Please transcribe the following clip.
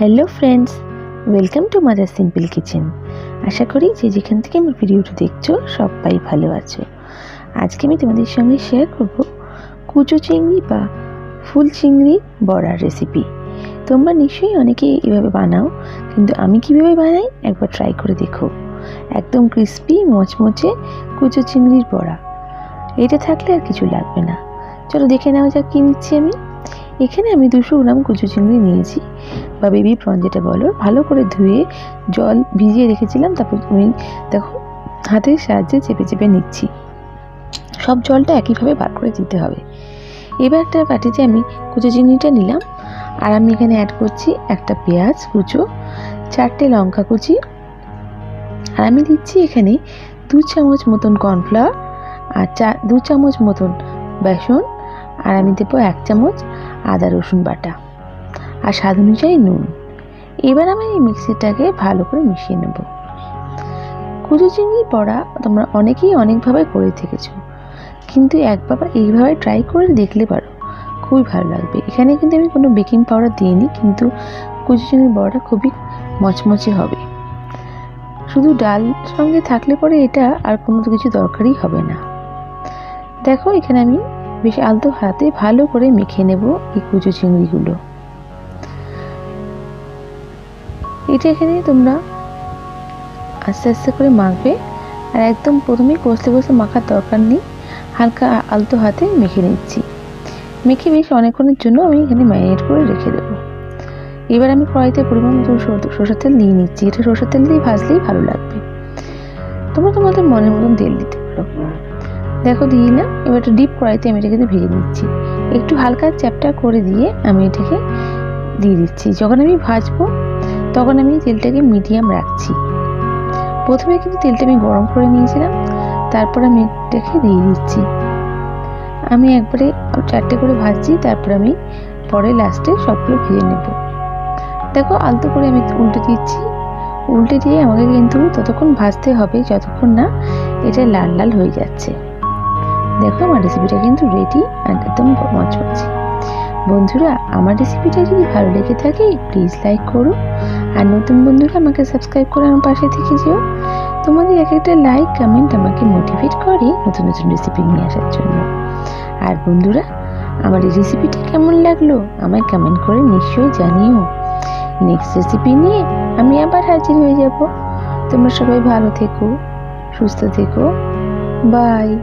Hello friends, welcome to mother simple kitchen. আশা করি যে যেখান থেকে আমার ভিডিওটা দেখছ, সবাই ভালো আছো। আজকে আমি তোমাদের সঙ্গে শেয়ার করব কুচো চিংড়ি বা ফুল চিংড়ি বড়ার রেসিপি তোমরা নিশ্চয়ই অনেকে এভাবে বানাও, কিন্তু আমি কীভাবে বানাই একবার ট্রাই করে দেখো। একদম ক্রিস্পি মচমচে কুচো চিংড়ির বড়া। এটা থাকলে আর কিছু লাগবে না। চলো দেখে নেওয়া যাক কী নিচ্ছি আমি। এখানে আমি দুশো গ্রাম কুচো চিংড়ি নিয়েছি। বা বেবি প্রন যেটা বলো, ভালো করে ধুয়ে জল ভিজিয়ে রেখেছিলাম, তারপর আমি দেখো হাতের সাহায্যে চেপে চেপে নিচ্ছি। সব জলটা একইভাবে বার করে দিতে হবে। এবার একটা বাটিতে আমি কুচো চিংড়িটা নিলাম, আর আমি এখানে অ্যাড করছি একটা পেঁয়াজ কুচো, চারটে লঙ্কা কুচি, আর আমি দিচ্ছি এখানে দু চামচ মতন কর্নফ্লাওয়ার, আর চা, দু চামচ মতন বেসন, আর আমি দেবো এক চামচ আদা রসুন বাটা। আর স্বাদ অনুযায়ী নুন। এবার আমি এই মিক্সিটাকে ভালো করে মিশিয়ে নেব। কুচু চিংড়ি পড়া তোমরা অনেকেই অনেকভাবে করে থেকেছ কিন্তু একবার এইভাবে ট্রাই করে দেখলে পারো, খুবই ভালো লাগবে। এখানে কিন্তু আমি কোনো বেকিং পাউডার দিইনি, কিন্তু কুচু চিংড়ির বড়াটা খুবই মচমচে হবে। শুধু ডাল সঙ্গে থাকলে পরে এটা আর কোনো কিছু দরকারই হবে না। দেখো এখানে আমি বেশ আলতো হাতে ভালো করে মেখে নেব এই কুচো চিংড়িগুলো। এটা এখানে তোমরা আস্তে আস্তে করে মাখবে। আর একদম প্রথমেই কষতে কষতে মাখার দরকার নেই। হালকা আলতো হাতে মেখে নিচ্ছি। মেখে বেশ অনেকক্ষণের জন্য আমি এখানে ম্যারিনেট করে রেখে দেবো। এবার আমি কড়াইতে পরিমাণ মতো সরষের তেল নিয়ে নিচ্ছি। এটা সরষের তেল দিয়ে ভাজলেই ভালো লাগবে। তোমরা তোমাদের মনের মতন তেল দিতে পারো। দেখো দিয়ে দিলাম এবার একটা ডিপ কড়াইতে আমি এটাকে ভেজে নিচ্ছি। একটু হালকা চ্যাপটা করে দিয়ে আমি এটাকে দিয়ে দিচ্ছি। যখন আমি ভাজবো তখন আমি তেলটাকে মিডিয়াম রাখছি। প্রথমে কিন্তু তেলটা আমি গরম করে নিয়েছিলাম, তারপর আমি এটাকে দিয়ে দিচ্ছি। আমি একবারে চারটে করে ভাজছি, তারপর আমি পরে লাস্টে সবগুলো ভেজে নেব। দেখো, আলতো করে আমি উল্টে দিচ্ছি। উল্টে দিয়ে আমাকে কিন্তু ততক্ষণ ভাজতে হবে, যতক্ষণ না এটা লাল লাল হয়ে যাচ্ছে। দেখো, আমার রেসিপিটা কিন্তু রেডি আর একদম মচমচে বন্ধুরা, আমার রেসিপিটা যদি ভালো লেগে থাকে প্লিজ লাইক করো। আর নতুন বন্ধুরা, আমাকে সাবস্ক্রাইব করে আমার পাশে থেকে যেও। তোমাদের এক একটা লাইক কমেন্ট আমাকে মোটিভেট করে নতুন নতুন রেসিপি নিয়ে আসার জন্য। আর বন্ধুরা, আমার এই রেসিপিটা কেমন লাগল, আমায় কমেন্ট করে নিশ্চয়ই জানিও। নেক্সট রেসিপি নিয়ে আমি আবার হাজির হয়ে যাব। তোমরা সবাই ভালো থেকো, সুস্থ থেকো। বাই